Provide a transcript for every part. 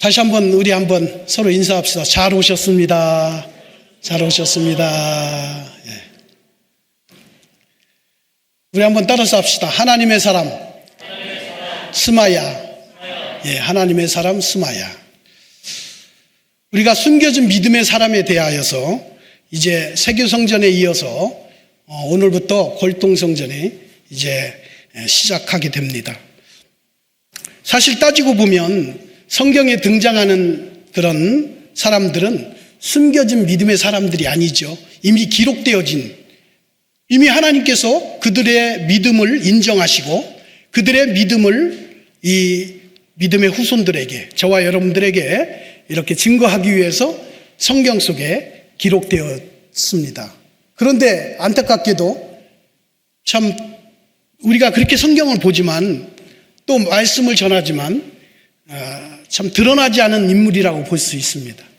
다시 한번 우리 한번 서로 인사합시다. 잘 오셨습니다. 잘 오셨습니다. 예. 우리 한번 따라서 합시다. 하나님의 사람, 스마야. 예, 하나님의 사람 스마야. 우리가 숨겨진 믿음의 사람에 대하여서 이제 세교 성전에 이어서 어, 오늘부터 골동 성전에 이제 시작하게 됩니다. 사실 따지고 보면 성경에 등장하는 그런 사람들은 숨겨진 믿음의 사람들이 아니죠. 이미 기록되어진 이미 하나님께서 그들의 믿음을 인정하시고 그들의 믿음을 이 믿음의 후손들에게 저와 여러분들에게 이렇게 증거하기 위해서 성경 속에 기록되었습니다. 그런데 안타깝게도 참 우리가 그렇게 성경을 보지만 또 말씀을 전하지만 아, 참 드러나지 않은 인물이라고 볼 수 있습니다.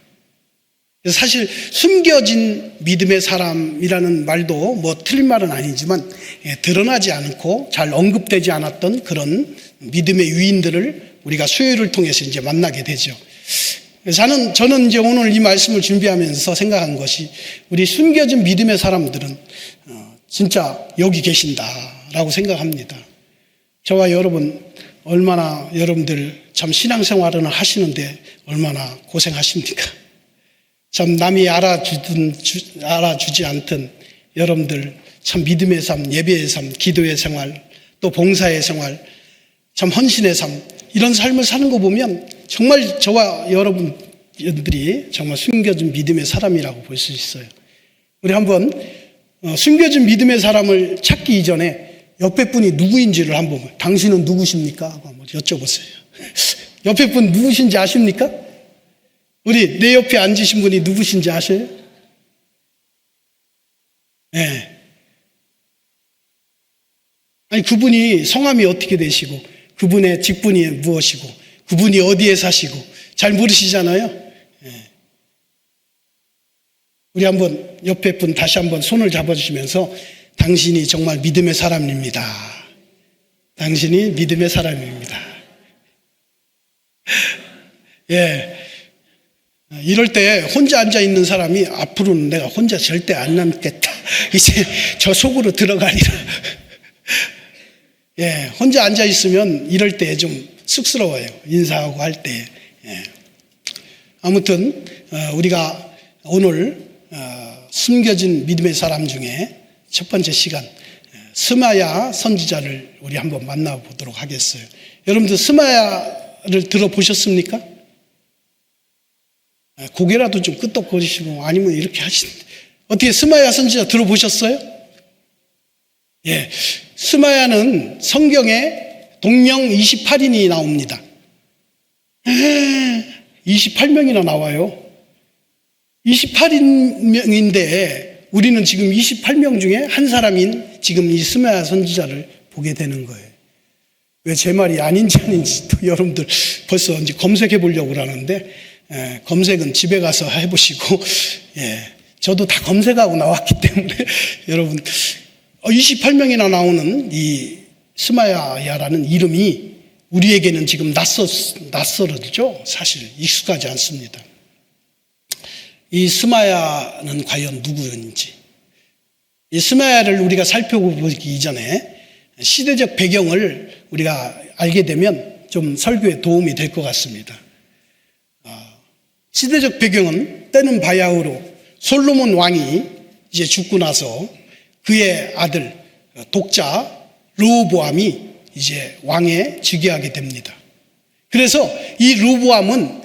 사실 숨겨진 믿음의 사람이라는 말도 뭐 틀린 말은 아니지만 예, 드러나지 않고 잘 언급되지 않았던 그런 믿음의 위인들을 우리가 수요일을 통해서 이제 만나게 되죠. 저는, 저는 이제 오늘 이 말씀을 준비하면서 생각한 것이 우리 숨겨진 믿음의 사람들은 어, 진짜 여기 계신다라고 생각합니다. 저와 여러분 얼마나 여러분들 참 신앙생활을 하시는데 얼마나 고생하십니까? 참 남이 알아주든 주, 알아주지 않든 여러분들 참 믿음의 삶, 예배의 삶, 기도의 생활, 또 봉사의 생활, 참 헌신의 삶 이런 삶을 사는 거 보면 정말 저와 여러분들이 정말 숨겨진 믿음의 사람이라고 볼 수 있어요. 우리 한번 어, 숨겨진 믿음의 사람을 찾기 이전에 옆에 분이 누구인지를 한번 당신은 누구십니까? 하고 한번 여쭤보세요. 옆에 분 누구신지 아십니까? 우리 내 옆에 앉으신 분이 누구신지 아세요? 네. 아니 그분이 성함이 어떻게 되시고 그분의 직분이 무엇이고 그분이 어디에 사시고 잘 모르시잖아요. 네. 우리 한번 옆에 분 다시 한번 손을 잡아주시면서 당신이 정말 믿음의 사람입니다. 당신이 믿음의 사람입니다. 예. 이럴 때 혼자 앉아 있는 사람이 앞으로는 내가 혼자 절대 안 남겠다. 이제 저 속으로 들어가리라. 예. 혼자 앉아 있으면 이럴 때 좀 쑥스러워요. 인사하고 할 때. 예. 아무튼, 어, 우리가 오늘 어, 숨겨진 믿음의 사람 중에 첫 번째 시간 스마야 선지자를 우리 한번 만나보도록 하겠어요. 여러분들 스마야를 들어보셨습니까? 고개라도 좀 끄덕거리시고 아니면 이렇게 하신 어떻게 스마야 선지자 들어보셨어요? 예, 스마야는 성경에 동명 28인이 나옵니다. 28명이나 나와요. 28인명인데 우리는 지금 28명 중에 한 사람인 지금 이 스마야 선지자를 보게 되는 거예요. 왜 제 말이 아닌지 아닌지 또 여러분들 벌써 이제 검색해 보려고 그러는데 예, 검색은 집에 가서 해보시고 예, 저도 다 검색하고 나왔기 때문에 여러분 28명이나 나오는 이 스마야라는 이름이 우리에게는 지금 낯서, 낯설어죠. 사실 익숙하지 않습니다. 이 스마야는 과연 누구인지. 이 스마야를 우리가 살펴보기 이전에 시대적 배경을 우리가 알게 되면 좀 설교에 도움이 될 것 같습니다. 아, 시대적 배경은 때는 바야흐로 솔로몬 왕이 이제 죽고 나서 그의 아들 독자 르보암이 이제 왕에 즉위하게 됩니다. 그래서 이 르보암은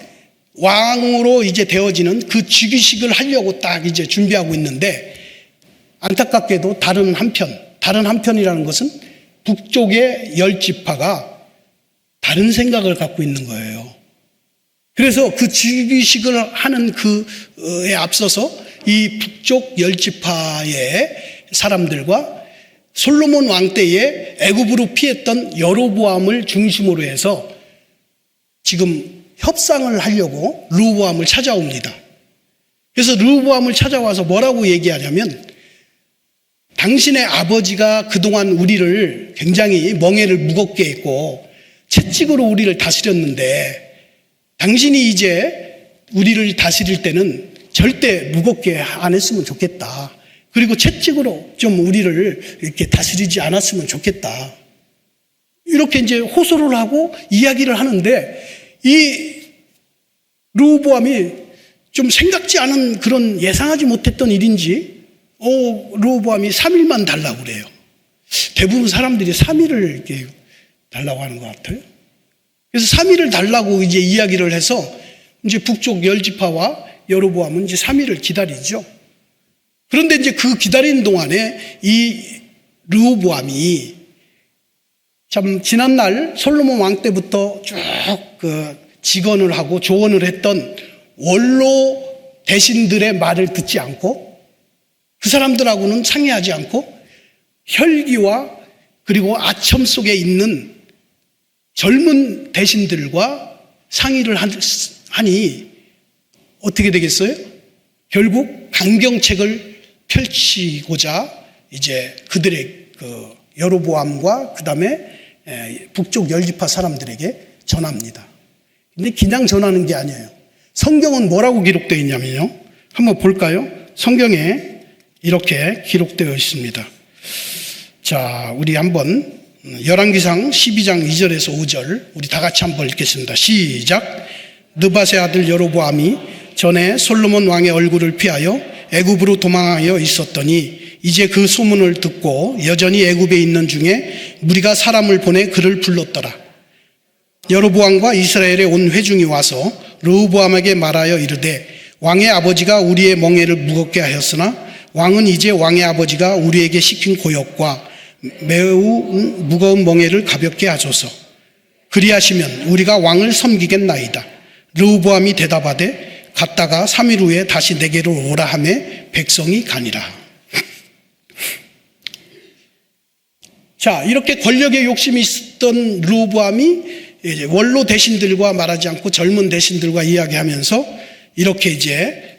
왕으로 이제 되어지는 그 즉위식을 하려고 딱 이제 준비하고 있는데 안타깝게도 다른 한편, 다른 한편이라는 것은 북쪽의 열 지파가 다른 생각을 갖고 있는 거예요. 그래서 그 즉위식을 하는 그에 앞서서 이 북쪽 열 지파의 사람들과 솔로몬 왕 때에 애굽으로 피했던 여로보암을 중심으로 해서 지금 협상을 하려고 르보암을 찾아옵니다. 그래서 르보암을 찾아와서 뭐라고 얘기하냐면 당신의 아버지가 그동안 우리를 굉장히 멍해를 무겁게 했고 채찍으로 우리를 다스렸는데 당신이 이제 우리를 다스릴 때는 절대 무겁게 안 했으면 좋겠다. 그리고 채찍으로 좀 우리를 이렇게 다스리지 않았으면 좋겠다. 이렇게 이제 호소를 하고 이야기를 하는데 이 르호보암이 좀 생각지 않은 그런 예상하지 못했던 일인지 어, 르호보암이 3일만 달라고 그래요. 대부분 사람들이 3일을 이렇게 달라고 하는 것 같아요. 그래서 3일을 달라고 이제 이야기를 해서 이제 북쪽 열지파와 여로보암은 이제 3일을 기다리죠. 그런데 이제 그 기다리는 동안에 이 르호보암이 참 지난날 솔로몬 왕 때부터 쭉 그 직언을 하고 조언을 했던 원로 대신들의 말을 듣지 않고 그 사람들하고는 상의하지 않고 혈기와 그리고 아첨 속에 있는 젊은 대신들과 상의를 하니 어떻게 되겠어요? 결국 강경책을 펼치고자 이제 그들의 그 여로보암과 그 다음에 북쪽 열지파 사람들에게 전합니다. 근데 그냥 전하는 게 아니에요. 성경은 뭐라고 기록되어 있냐면요. 한번 볼까요? 성경에 이렇게 기록되어 있습니다. 자, 우리 한번 열왕기상 12장 2절에서 5절 우리 다 같이 한번 읽겠습니다. 시작. 느바세 아들 여로보암이 전에 솔로몬 왕의 얼굴을 피하여 애굽으로 도망하여 있었더니 이제 그 소문을 듣고 여전히 애굽에 있는 중에 무리가 사람을 보내 그를 불렀더라. 여로보암과 이스라엘의 온 회중이 와서 르호보암에게 말하여 이르되 왕의 아버지가 우리의 멍에를 무겁게 하였으나 왕은 이제 왕의 아버지가 우리에게 시킨 고역과 매우 무거운 멍에를 가볍게 하소서. 그리하시면 우리가 왕을 섬기겠나이다. 르호보암이 대답하되 갔다가 3일 후에 다시 내게로 오라 하매 백성이 가니라. 자, 이렇게 권력의 욕심이 있었던 르호보암이 원로 대신들과 말하지 않고 젊은 대신들과 이야기하면서 이렇게 이제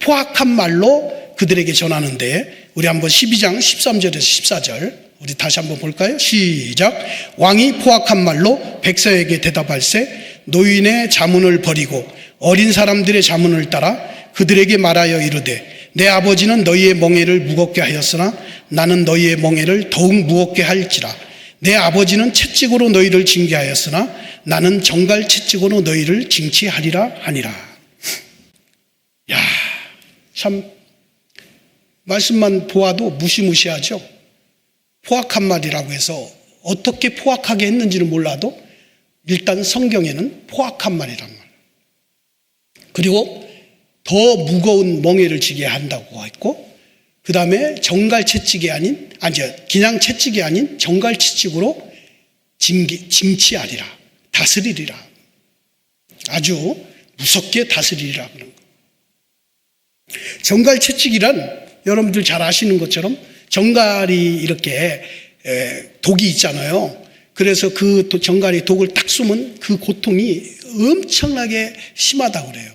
포악한 말로 그들에게 전하는데 우리 한번 12장 13절에서 14절 우리 다시 한번 볼까요? 시작. 왕이 포악한 말로 백성에게 대답할세 노인의 자문을 버리고 어린 사람들의 자문을 따라 그들에게 말하여 이르되 내 아버지는 너희의 멍에를 무겁게 하였으나 나는 너희의 멍에를 더욱 무겁게 할지라 내 아버지는 채찍으로 너희를 징계하였으나 나는 정갈 채찍으로 너희를 징치하리라 하니라. 야, 참 말씀만 보아도 무시무시하죠. 포악한 말이라고 해서 어떻게 포악하게 했는지는 몰라도 일단 성경에는 포악한 말이란 말. 그리고 더 무거운 멍에를 지게 한다고 했고, 그 다음에 정갈 채찍이 아닌, 아니, 그냥 채찍이 아닌 정갈 채찍으로 징치하리라. 다스리리라. 아주 무섭게 다스리리라. 그런 거. 정갈 채찍이란 여러분들 잘 아시는 것처럼 정갈이 이렇게 독이 있잖아요. 그래서 그 정갈이 독을 딱 쏘면 그 고통이 엄청나게 심하다고 그래요.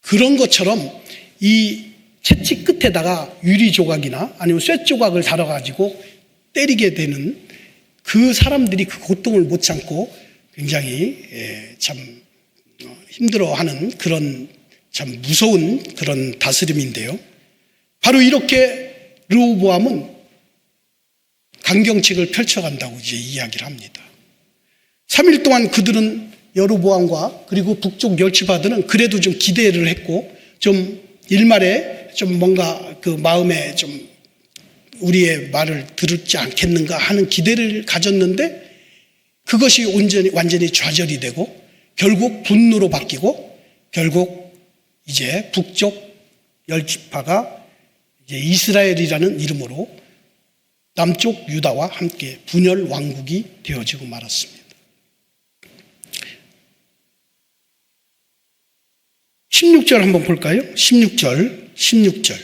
그런 것처럼 이 채찍 끝에다가 유리 조각이나 아니면 쇠 조각을 달아가지고 때리게 되는 그 사람들이 그 고통을 못 참고 굉장히 참 힘들어하는 그런 참 무서운 그런 다스림인데요. 바로 이렇게 르호보암은 강경책을 펼쳐간다고 이제 이야기를 합니다. 3일 동안 그들은 여로보암과 그리고 북쪽 멸치파들은 그래도 좀 기대를 했고 좀 일말에 좀 뭔가 그 마음에 좀 우리의 말을 들을지 않겠는가 하는 기대를 가졌는데 그것이 온전히 완전히 좌절이 되고 결국 분노로 바뀌고 결국 이제 북쪽 열지파가 이제 이스라엘이라는 이름으로 남쪽 유다와 함께 분열 왕국이 되어지고 말았습니다. 16절 한번 볼까요? 16절, 16절.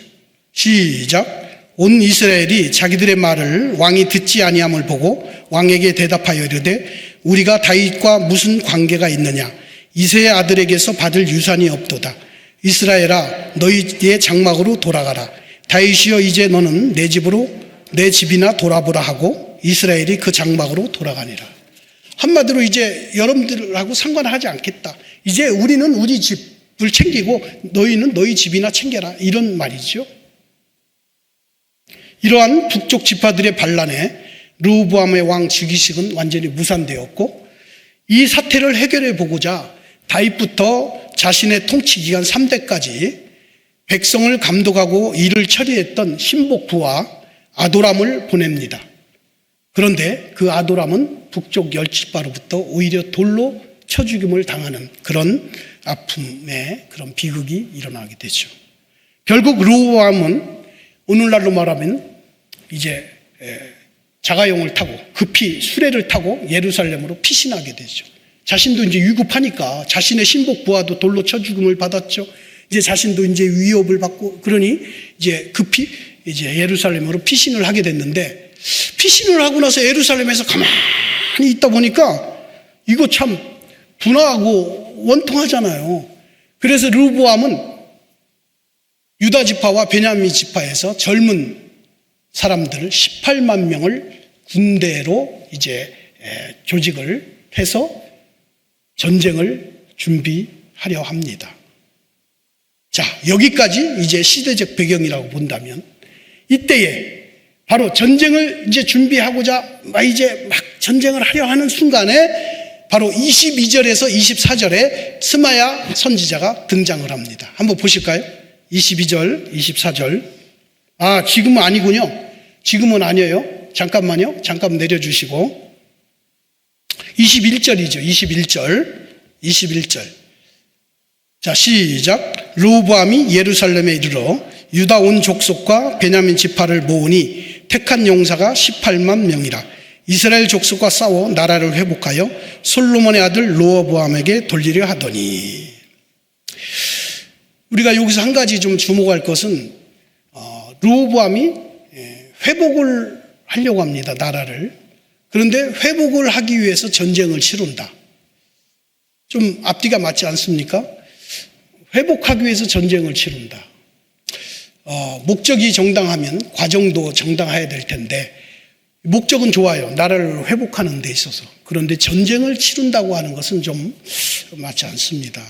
시작. 온 이스라엘이 자기들의 말을 왕이 듣지 아니함을 보고 왕에게 대답하여 이르되 우리가 다윗과 무슨 관계가 있느냐? 이세의 아들에게서 받을 유산이 없도다. 이스라엘아 너희의 장막으로 돌아가라. 다윗이여 이제 너는 내 집으로 내 집이나 돌아보라 하고 이스라엘이 그 장막으로 돌아가니라. 한마디로 이제 여러분들하고 상관하지 않겠다. 이제 우리는 우리 집 을 챙기고 너희는 너희 집이나 챙겨라. 이런 말이죠. 이러한 북쪽 지파들의 반란에 르호보암의 왕 즉위식은 완전히 무산되었고 이 사태를 해결해 보고자 다윗부터 자신의 통치 기간 3대까지 백성을 감독하고 일을 처리했던 신복부와 아도람을 보냅니다. 그런데 그 아도람은 북쪽 열지파로부터 오히려 돌로 쳐 죽임을 당하는 그런 아픔의 그런 비극이 일어나게 되죠. 결국 르호보암은 오늘날로 말하면 이제 에, 자가용을 타고 급히 수레를 타고 예루살렘으로 피신하게 되죠. 자신도 이제 위급하니까 자신의 신복 부하도 돌로 쳐 죽음을 받았죠. 이제 자신도 이제 위협을 받고 그러니 이제 급히 이제 예루살렘으로 피신을 하게 됐는데 피신을 하고 나서 예루살렘에서 가만히 있다 보니까 이거 참 분화하고 원통하잖아요. 그래서 르보암은 유다 지파와 베냐민 지파에서 젊은 사람들을 18만 명을 군대로 이제 에, 조직을 해서 전쟁을 준비하려 합니다. 자, 여기까지 이제 시대적 배경이라고 본다면 이때에 바로 전쟁을 이제 준비하고자 막 이제 막 전쟁을 하려 하는 순간에 바로 22절에서 24절에 스마야 선지자가 등장을 합니다. 한번 보실까요? 22절, 24절. 아, 지금은 아니군요. 지금은 아니에요. 잠깐만요. 잠깐 내려주시고. 21절이죠. 21절. 21절. 자, 시작. 르호보암이 예루살렘에 이르러 유다 온 족속과 베냐민 지파를 모으니 택한 용사가 18만 명이라. 이스라엘 족속과 싸워 나라를 회복하여 솔로몬의 아들 로어보암에게 돌리려 하더니. 우리가 여기서 한 가지 좀 주목할 것은 어, 로보암이 회복을 하려고 합니다 나라를. 그런데 회복을 하기 위해서 전쟁을 치른다. 좀 앞뒤가 맞지 않습니까? 회복하기 위해서 전쟁을 치른다. 어, 목적이 정당하면 과정도 정당해야 될 텐데 목적은 좋아요. 나라를 회복하는 데 있어서. 그런데 전쟁을 치른다고 하는 것은 좀 맞지 않습니다.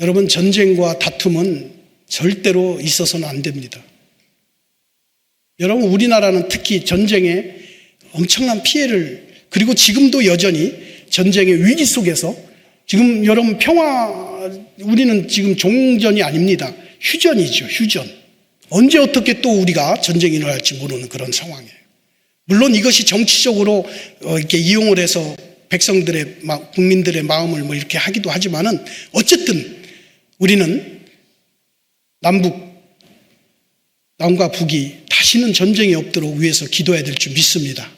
여러분, 전쟁과 다툼은 절대로 있어서는 안 됩니다. 여러분, 우리나라는 특히 전쟁에 엄청난 피해를, 그리고 지금도 여전히 전쟁의 위기 속에서 지금 여러분 평화, 우리는 지금 종전이 아닙니다. 휴전이죠, 휴전. 언제 어떻게 또 우리가 전쟁이 일어날지 모르는 그런 상황이에요. 물론 이것이 정치적으로 어, 이렇게 이용을 해서 백성들의 국민들의 마음을 뭐 이렇게 하기도 하지만은 어쨌든 우리는 남북 남과 북이 다시는 전쟁이 없도록 위해서 기도해야 될 줄 믿습니다.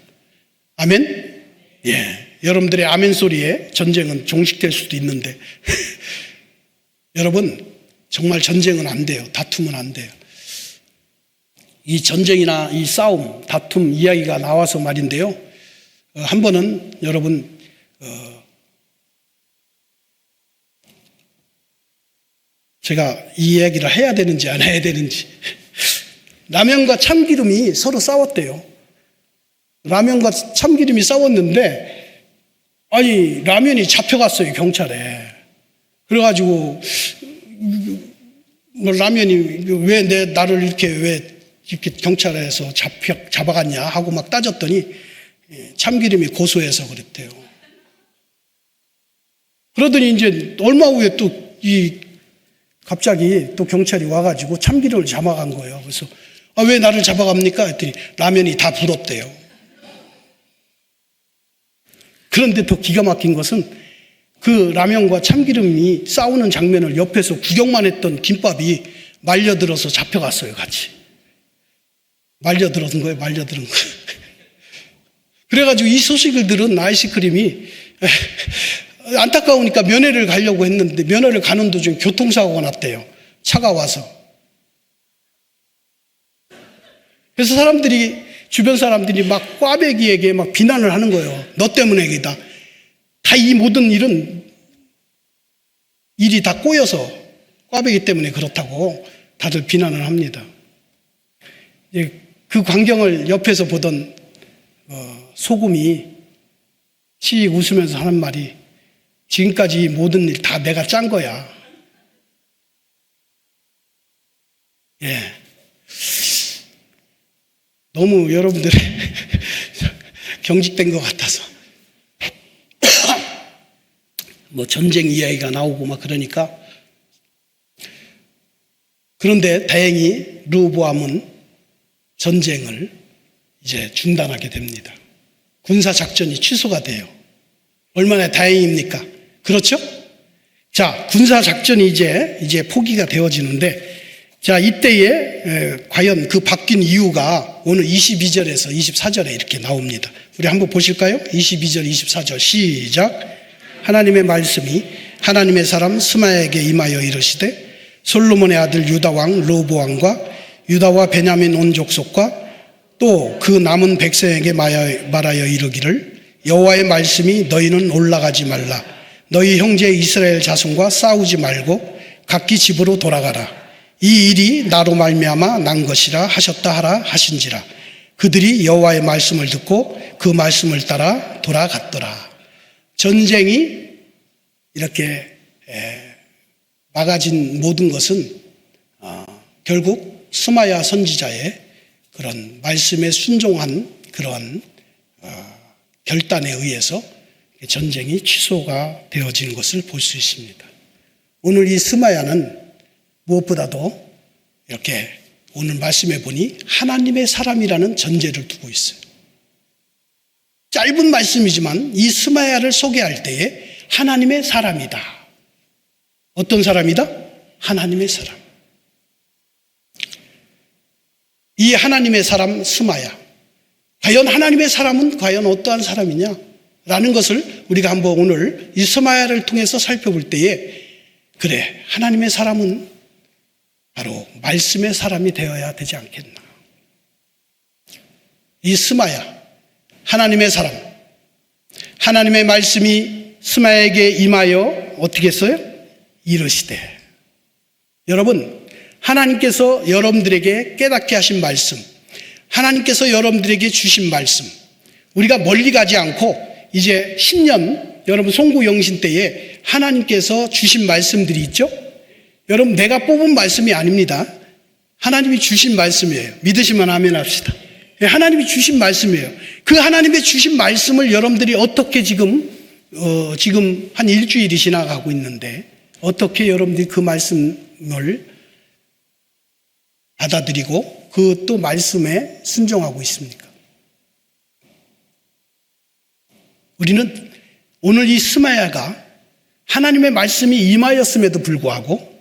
아멘. 예. 여러분들의 아멘 소리에 전쟁은 종식될 수도 있는데 여러분 정말 전쟁은 안 돼요. 다툼은 안 돼요. 이 전쟁이나 이 싸움, 다툼 이야기가 나와서 말인데요. 어, 한 번은 여러분 어, 제가 이 이야기를 해야 되는지 안 해야 되는지 라면과 참기름이 서로 싸웠대요. 라면과 참기름이 싸웠는데 아니 라면이 잡혀갔어요 경찰에. 그래가지고 뭐 라면이 왜 내 나를 이렇게 왜 경찰에서 잡혀, 잡아갔냐 하고 막 따졌더니 예, 참기름이 고소해서 그랬대요. 그러더니 이제 얼마 후에 또 이 갑자기 또 경찰이 와가지고 참기름을 잡아간 거예요. 그래서 아, 왜 나를 잡아갑니까? 했더니 라면이 다 불었대요. 그런데 더 기가 막힌 것은 그 라면과 참기름이 싸우는 장면을 옆에서 구경만 했던 김밥이 말려들어서 잡혀갔어요, 같이. 말려들었는 거예요, 말려들은 거예요. 그래가지고 이 소식을 들은 아이스크림이 안타까우니까 면회를 가려고 했는데 면회를 가는 도중 교통사고가 났대요. 차가 와서. 그래서 사람들이 주변 사람들이 막 꽈배기에게 막 비난을 하는 거예요. 너 때문에 이다. 다 이 모든 일은 일이 다 꼬여서 꽈배기 때문에 그렇다고 다들 비난을 합니다. 그 광경을 옆에서 보던 어, 소금이 씩 웃으면서 하는 말이 지금까지 이 모든 일 다 내가 짠 거야. 예. 너무 여러분들이 경직된 것 같아서. 뭐 전쟁 이야기가 나오고 막 그러니까. 그런데 다행히 르보암은 전쟁을 이제 중단하게 됩니다. 군사 작전이 취소가 돼요. 얼마나 다행입니까? 그렇죠? 자, 군사 작전이 이제 이제 포기가 되어지는데 자, 이때에 에, 과연 그 바뀐 이유가 오늘 22절에서 24절에 이렇게 나옵니다. 우리 한번 보실까요? 22절, 24절 시작. 하나님의 말씀이 하나님의 사람 스마에게 임하여 이르시되 솔로몬의 아들 유다 왕 로보왕과 유다와 베냐민 온 족속과 또 그 남은 백성에게 말하여, 이르기를 여호와의 말씀이 너희는 올라가지 말라. 너희 형제 이스라엘 자손과 싸우지 말고 각기 집으로 돌아가라. 이 일이 나로 말미암아 난 것이라 하셨다 하라 하신지라. 그들이 여호와의 말씀을 듣고 그 말씀을 따라 돌아갔더라. 전쟁이 이렇게 에, 막아진 모든 것은 어, 결국 스마야 선지자의 그런 말씀에 순종한 그런 어, 결단에 의해서 전쟁이 취소가 되어진 것을 볼 수 있습니다. 오늘 이 스마야는 무엇보다도 이렇게 오늘 말씀해 보니 하나님의 사람이라는 전제를 두고 있어요. 짧은 말씀이지만 이 스마야를 소개할 때에 하나님의 사람이다. 어떤 사람이다? 하나님의 사람. 이 하나님의 사람 스마야. 과연 하나님의 사람은 과연 어떠한 사람이냐? 라는 것을 우리가 한번 오늘 이 스마야를 통해서 살펴볼 때에 그래, 하나님의 사람은 바로 말씀의 사람이 되어야 되지 않겠나. 이 스마야, 하나님의 사람, 하나님의 말씀이 스마야에게 임하여 어떻게 했어요? 이르시되. 여러분, 하나님께서 여러분들에게 깨닫게 하신 말씀, 하나님께서 여러분들에게 주신 말씀, 우리가 멀리 가지 않고 이제 10년 여러분 송구 영신 때에 하나님께서 주신 말씀들이 있죠? 여러분 내가 뽑은 말씀이 아닙니다. 하나님이 주신 말씀이에요. 믿으시면 아멘 합시다. 예, 하나님이 주신 말씀이에요. 그 하나님의 주신 말씀을 여러분들이 어떻게 지금 어, 지금 한 일주일이 지나가고 있는데 어떻게 여러분들이 그 말씀을 받아들이고 그 또 말씀에 순종하고 있습니까? 우리는 오늘 이 스마야가 하나님의 말씀이 임하였음에도 불구하고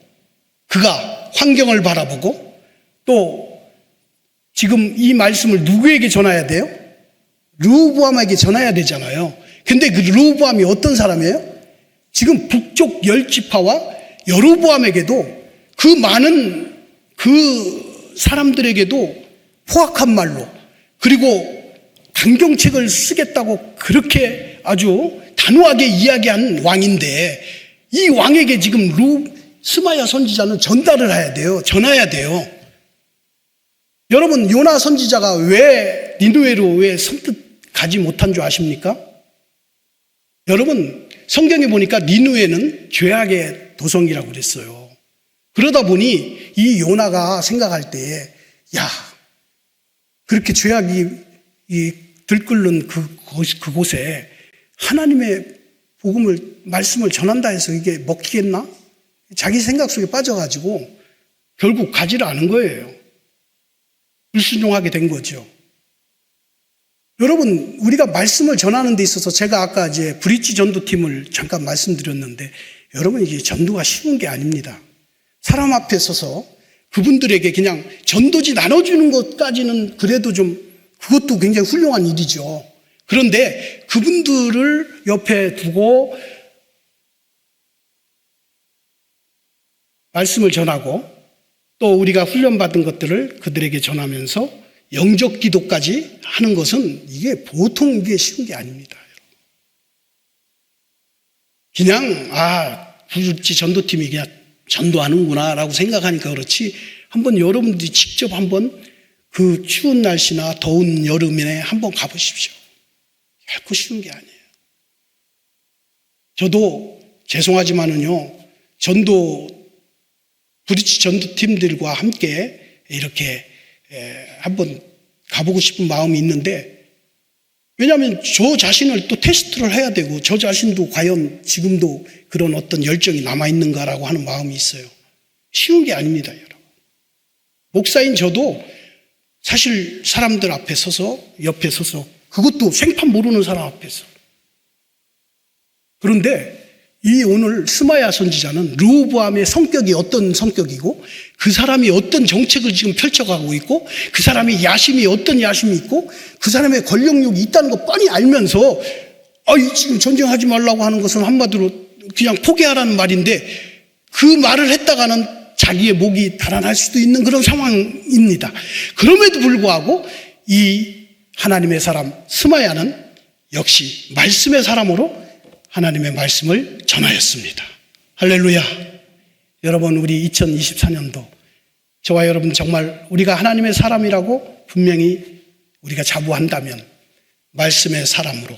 그가 환경을 바라보고 또 지금 이 말씀을 누구에게 전해야 돼요? 르호보암에게 전해야 되잖아요. 근데 그 르호보암이 어떤 사람이에요? 지금 북쪽 열 지파와 여로보암에게도 그 많은 그 사람들에게도 포악한 말로 그리고 강경책을 쓰겠다고 그렇게 아주 단호하게 이야기한 왕인데 이 왕에게 지금 루 스마야 선지자는 전달을 해야 돼요. 전해야 돼요. 여러분 요나 선지자가 왜 니누에로 왜 선뜻 가지 못한 줄 아십니까? 여러분 성경에 보니까 니누에는 죄악의 도성이라고 그랬어요. 그러다 보니 이 요나가 생각할 때에 야 그렇게 죄악이 이 들끓는 그곳, 그곳에 하나님의 복음을 말씀을 전한다 해서 이게 먹히겠나? 자기 생각 속에 빠져가지고 결국 가지를 않은 거예요. 불순종하게 된 거죠. 여러분, 우리가 말씀을 전하는 데 있어서 제가 아까 이제 브릿지 전도팀을 잠깐 말씀드렸는데 여러분 이게 전도가 쉬운 게 아닙니다. 사람 앞에 서서 그분들에게 그냥 전도지 나눠주는 것까지는 그래도 좀 그것도 굉장히 훌륭한 일이죠. 그런데 그분들을 옆에 두고 말씀을 전하고 또 우리가 훈련받은 것들을 그들에게 전하면서 영적 기도까지 하는 것은 이게 보통 이게 쉬운 게 아닙니다. 그냥 아 부르지 전도팀이 그냥 전도하는구나라고 생각하니까 그렇지 한번 여러분들이 직접 한번 그 추운 날씨나 더운 여름에 한번 가보십시오. 결코 쉬운 게 아니에요. 저도 죄송하지만은요, 전도, 브리치 전도팀들과 함께 이렇게 에, 한번 가보고 싶은 마음이 있는데, 왜냐하면 저 자신을 또 테스트를 해야 되고, 저 자신도 과연 지금도 그런 어떤 열정이 남아있는가라고 하는 마음이 있어요. 쉬운 게 아닙니다, 여러분. 목사인 저도 사실 사람들 앞에 서서, 옆에 서서, 그것도 생판 모르는 사람 앞에서. 그런데 이 오늘 스마야 선지자는 르호보암의 성격이 어떤 성격이고 그 사람이 어떤 정책을 지금 펼쳐가고 있고 그 사람이 야심이 어떤 야심이 있고 그 사람의 권력욕이 있다는 거 뻔히 알면서 아, 이 지금 전쟁하지 말라고 하는 것은 한마디로 그냥 포기하라는 말인데 그 말을 했다가는 자기의 목이 달아날 수도 있는 그런 상황입니다. 그럼에도 불구하고 이 하나님의 사람 스마야는 역시 말씀의 사람으로 하나님의 말씀을 전하였습니다. 할렐루야. 여러분, 우리 2024년도 저와 여러분 정말 우리가 하나님의 사람이라고 분명히 우리가 자부한다면 말씀의 사람으로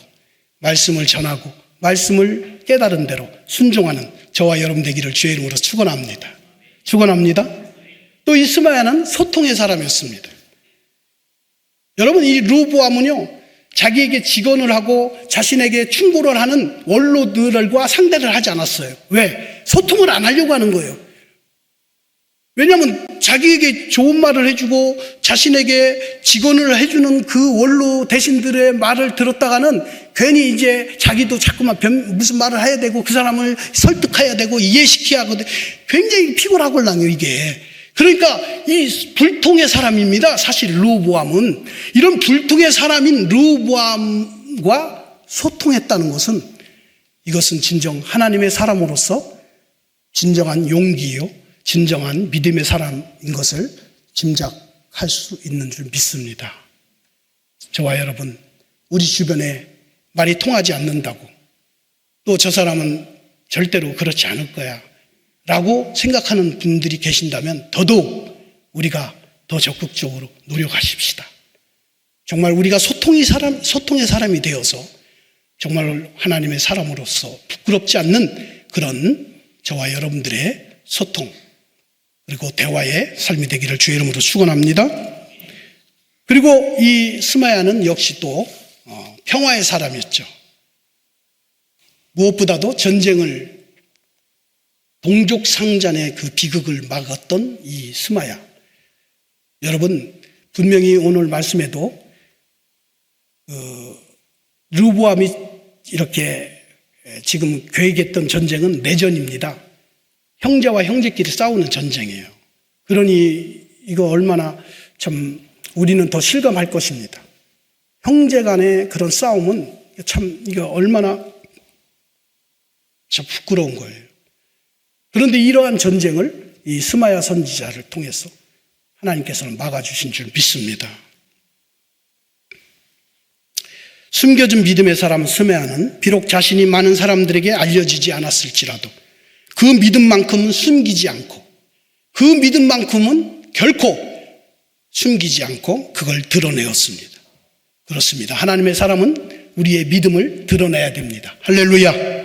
말씀을 전하고 말씀을 깨달은 대로 순종하는 저와 여러분 되기를 주의 이름으로 축원합니다. 축원합니다. 또 이스마야는 소통의 사람이었습니다. 여러분 이 루보암은요 자기에게 직언을 하고 자신에게 충고를 하는 원로들과 상대를 하지 않았어요. 왜? 소통을 안 하려고 하는 거예요. 왜냐하면 자기에게 좋은 말을 해주고 자신에게 직언을 해주는 그 원로 대신들의 말을 들었다가는 괜히 이제 자기도 자꾸만 변, 무슨 말을 해야 되고 그 사람을 설득해야 되고 이해시켜야 하거든. 굉장히 피곤하걸랑요, 이게. 그러니까 이 불통의 사람입니다. 사실 루보암은 이런 불통의 사람인 루보암과 소통했다는 것은 이것은 진정 하나님의 사람으로서 진정한 용기요, 진정한 믿음의 사람인 것을 짐작할 수 있는 줄 믿습니다. 저와 여러분, 우리 주변에 말이 통하지 않는다고 또 저 사람은 절대로 그렇지 않을 거야. 라고 생각하는 분들이 계신다면 더더욱 우리가 더 적극적으로 노력하십시다. 정말 우리가 소통이 사람, 소통의 사람이 되어서 정말 하나님의 사람으로서 부끄럽지 않는 그런 저와 여러분들의 소통 그리고 대화의 삶이 되기를 주의 이름으로 축원합니다. 그리고 이 스마야는 역시 또 어, 평화의 사람이었죠. 무엇보다도 전쟁을 동족 상잔의 그 비극을 막았던 이 스마야. 여러분, 분명히 오늘 말씀에도, 어, 르보암이 이렇게 지금 계획했던 전쟁은 내전입니다. 형제와 형제끼리 싸우는 전쟁이에요. 그러니 이거 얼마나 참 우리는 더 실감할 것입니다. 형제 간의 그런 싸움은 참 이거 얼마나 참 부끄러운 거예요. 그런데 이러한 전쟁을 이 스마야 선지자를 통해서 하나님께서는 막아주신 줄 믿습니다. 숨겨진 믿음의 사람 스메아는 비록 자신이 많은 사람들에게 알려지지 않았을지라도 그 믿음만큼은 숨기지 않고 그 믿음만큼은 결코 숨기지 않고 그걸 드러내었습니다. 그렇습니다. 하나님의 사람은 우리의 믿음을 드러내야 됩니다. 할렐루야.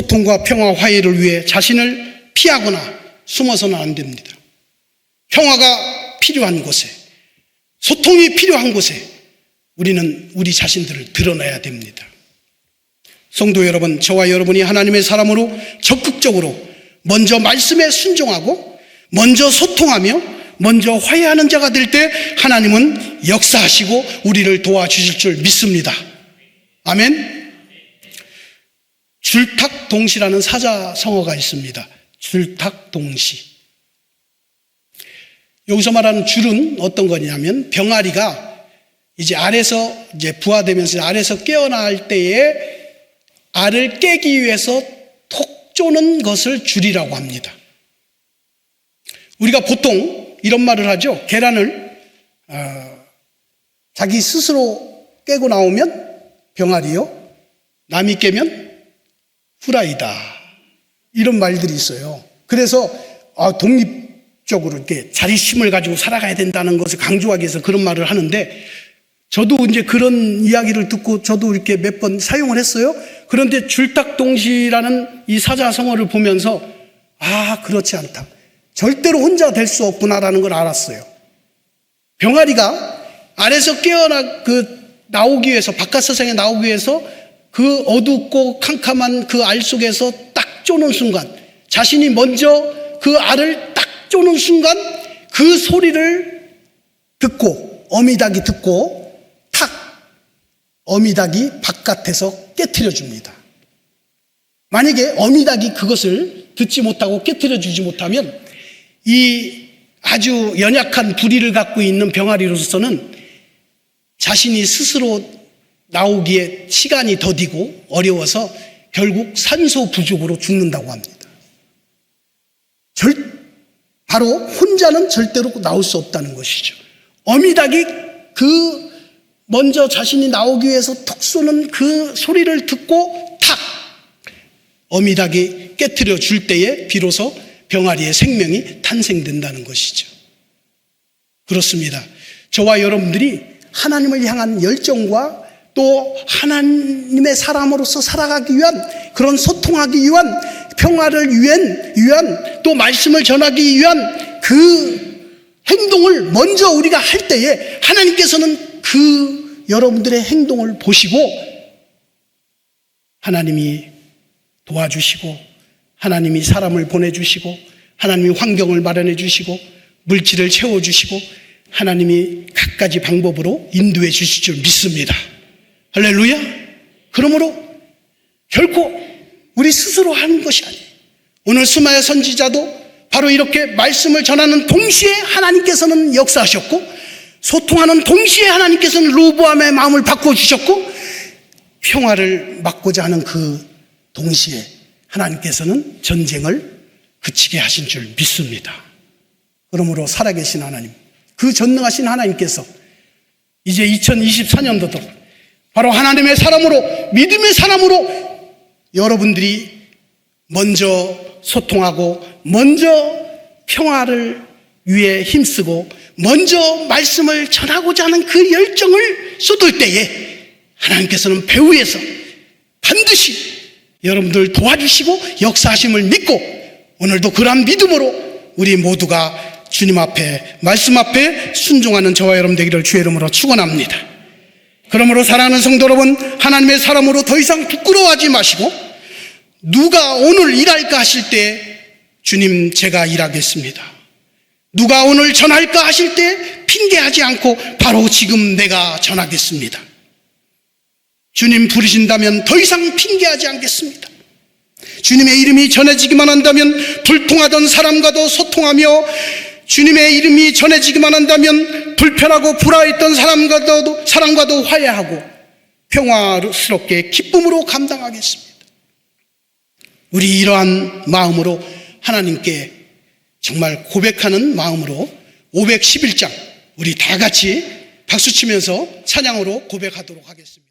소통과 평화, 화해를 위해 자신을 피하거나 숨어서는 안 됩니다. 평화가 필요한 곳에, 소통이 필요한 곳에 우리는 우리 자신들을 드러내야 됩니다. 성도 여러분, 저와 여러분이 하나님의 사람으로 적극적으로 먼저 말씀에 순종하고 먼저 소통하며 먼저 화해하는 자가 될 때 하나님은 역사하시고 우리를 도와주실 줄 믿습니다. 아멘. 줄탁동시라는 사자성어가 있습니다. 줄탁동시. 여기서 말하는 줄은 어떤 거냐면 병아리가 이제 알에서 이제 부화되면서 알에서 깨어날 때에 알을 깨기 위해서 톡 쪼는 것을 줄이라고 합니다. 우리가 보통 이런 말을 하죠. 계란을 어, 자기 스스로 깨고 나오면 병아리요. 남이 깨면 후라이다. 이런 말들이 있어요. 그래서 아, 독립적으로 이렇게 자립심을 가지고 살아가야 된다는 것을 강조하기 위해서 그런 말을 하는데 저도 이제 그런 이야기를 듣고 저도 이렇게 몇 번 사용을 했어요. 그런데 줄딱동시라는 이 사자성어를 보면서 아, 그렇지 않다. 절대로 혼자 될 수 없구나라는 걸 알았어요. 병아리가 알에서 깨어나 그 나오기 위해서 바깥 세상에 나오기 위해서 그 어둡고 캄캄한 그 알 속에서 딱 쪼는 순간 자신이 먼저 그 알을 딱 쪼는 순간 그 소리를 듣고 어미닭이 듣고 탁 어미닭이 바깥에서 깨트려 줍니다. 만약에 어미닭이 그것을 듣지 못하고 깨트려 주지 못하면 이 아주 연약한 부리를 갖고 있는 병아리로서는 자신이 스스로 나오기에 시간이 더디고 어려워서 결국 산소 부족으로 죽는다고 합니다. 절, 바로 혼자는 절대로 나올 수 없다는 것이죠. 어미닭이 그 먼저 자신이 나오기 위해서 톡 쏘는 그 소리를 듣고 탁 어미닭이 깨뜨려 줄 때에 비로소 병아리의 생명이 탄생된다는 것이죠. 그렇습니다. 저와 여러분들이 하나님을 향한 열정과 또 하나님의 사람으로서 살아가기 위한 그런 소통하기 위한 평화를 위한, 위한 또 말씀을 전하기 위한 그 행동을 먼저 우리가 할 때에 하나님께서는 그 여러분들의 행동을 보시고 하나님이 도와주시고 하나님이 사람을 보내주시고 하나님이 환경을 마련해 주시고 물질을 채워 주시고 하나님이 갖가지 방법으로 인도해 주실 줄 믿습니다. 할렐루야. 그러므로 결코 우리 스스로 하는 것이 아니에요. 오늘 수마야 선지자도 바로 이렇게 말씀을 전하는 동시에 하나님께서는 역사하셨고 소통하는 동시에 하나님께서는 로보암의 마음을 바꿔주셨고 평화를 막고자 하는 그 동시에 하나님께서는 전쟁을 그치게 하신 줄 믿습니다. 그러므로 살아계신 하나님, 그 전능하신 하나님께서 이제 2024년도도 바로 하나님의 사람으로, 믿음의 사람으로 여러분들이 먼저 소통하고, 먼저 평화를 위해 힘쓰고, 먼저 말씀을 전하고자 하는 그 열정을 쏟을 때에 하나님께서는 배후에서 반드시 여러분들 도와주시고 역사하심을 믿고 오늘도 그러한 믿음으로 우리 모두가 주님 앞에 말씀 앞에 순종하는 저와 여러분 되기를 주의 이름으로 축원합니다. 그러므로 사랑하는 성도 여러분 하나님의 사람으로 더 이상 부끄러워하지 마시고 누가 오늘 일할까 하실 때 주님 제가 일하겠습니다. 누가 오늘 전할까 하실 때 핑계하지 않고 바로 지금 내가 전하겠습니다. 주님 부르신다면 더 이상 핑계하지 않겠습니다. 주님의 이름이 전해지기만 한다면 불통하던 사람과도 소통하며 주님의 이름이 전해지기만 한다면 불편하고 불화했던 사람과도 사람과도 화해하고 평화스럽게 기쁨으로 감당하겠습니다. 우리 이러한 마음으로 하나님께 정말 고백하는 마음으로 511장 우리 다 같이 박수 치면서 찬양으로 고백하도록 하겠습니다.